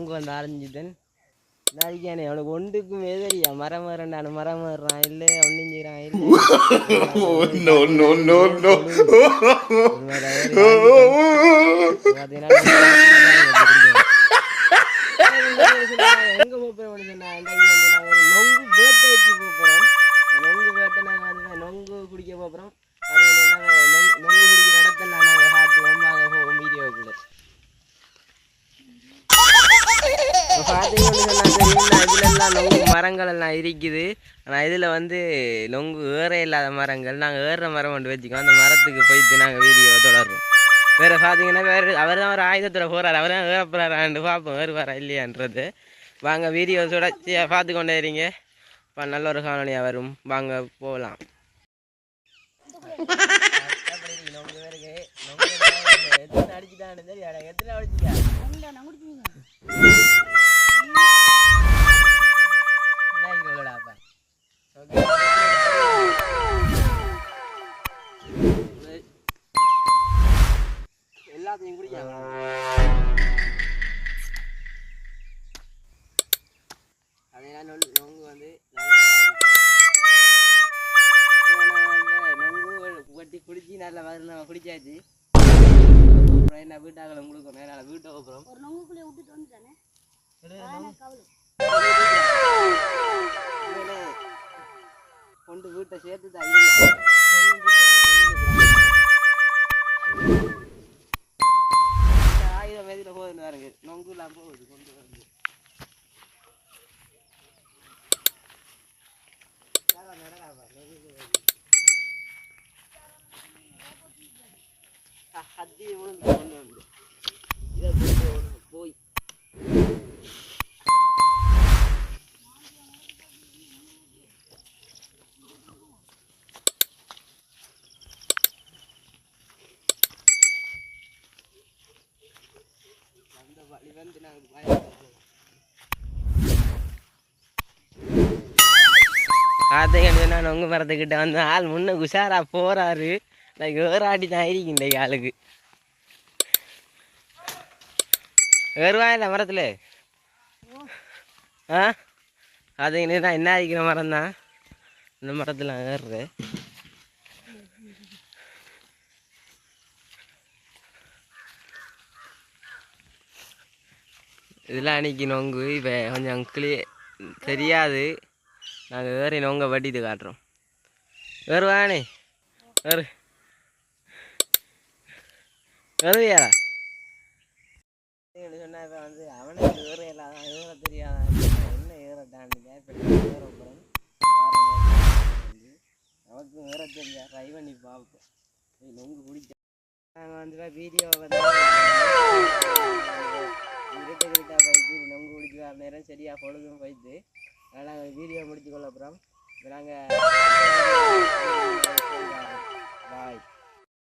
நொங்கு வந்து ஆரஞ்சுதன் நாளைக்கானே அவனுக்கு ஒன்றுக்கும் எதிரியா மரம் ஏறண்டானு மரம் ஏறுறான் இல்லை. அவரு எங்க வந்து நாங்க நொங்கு பேட்டைக்கு போறோம் நொங்கு பேட்டை நாங்க வந்து நொங்கு குடிக்க போறோம் அது மரங்கள் எல்லாம் இருக்குது. ஆனால் இதில் வந்து நொங்கு ஏற இல்லாத மரங்கள். நாங்கள் ஏறுற மரம் கொண்டு வச்சுக்கோம் அந்த மரத்துக்கு போயிட்டு நாங்கள் வீடியோ தொடர்றோம். வேறு பார்த்தீங்கன்னா வேறு அவர் தான் ஒரு ஆயுதத்தில் போகிறார் அவர் தான் ஏற போகிறாரான்னு பார்ப்போம் ஏறுவாரா இல்லையான்றது. வாங்க வீடியோ தொடர்ச்சியாக பார்த்து கொண்டே இருங்க. இப்போ நல்ல ஒரு காணொலியாக வரும். வாங்க போகலாம் அடிச்சுட்டான்னு தெரியாடா எத்தனை அடிச்சுட்டா? எல்லாத்தையும் குடிக்காங்க அதெல்லாம் நொங்கு நொங்கு வந்து நல்ல நொங்கு வெட்டி குடிச்சு நல்லா வந்து நம்ம குடிச்சாச்சு அப்புறம் என்ன வீட்டாகல உங்களுக்கு மேலே வீட்டை அப்புறம் ஒரு நொங்குக்குள்ளே விட்டுட்டு வந்துட்டானே கொண்டு வீட்டை சேர்த்து தான் du làm vỡ rồi con được đã làm đã làm rồi হাত দিয়ে বলুন বই வழி வந்து நாங்கள் பார்த்தீங்கன்னா நான் உங்கள் மரத்துக்கிட்ட வந்த ஆள் முன்ன குஷாரா போகிறாரு நான் ஏறாடி தான் ஆயிருக்கு இந்த ஆளுக்கு ஏறுவா இல்லை மரத்தில் ஆ பார்த்தீங்கன்னா நான் என்ன ஆகிக்கிற மரம் தான் இந்த மரத்தில் ஏறுறேன் இதெல்லாம் அன்னைக்கு நொங்கு இப்போ கொஞ்சம் கிளிய தெரியாது. நாங்கள் வேறு நொங்க வட்டிட்டு காட்டுறோம். வேறு வாணே வேறு. வருவியா? சொன்னா இப்போ வந்து அவனுக்கு வேறு இல்லாதான் ஏற தெரியாதான் என்ன ஏறட்டான்னு ஏற போகிறோம் நமக்கும் ட்ரை பண்ணி பார்ப்போம் நொங்கு பிடிச்ச நாங்கள் வந்து வீடியோ வந்து சரியாக பொழுதும் போயிட்டு அதனால் நாங்கள் வீடியோ முடிச்சு கொள்ள அப்புறம் நாங்கள் பாய்.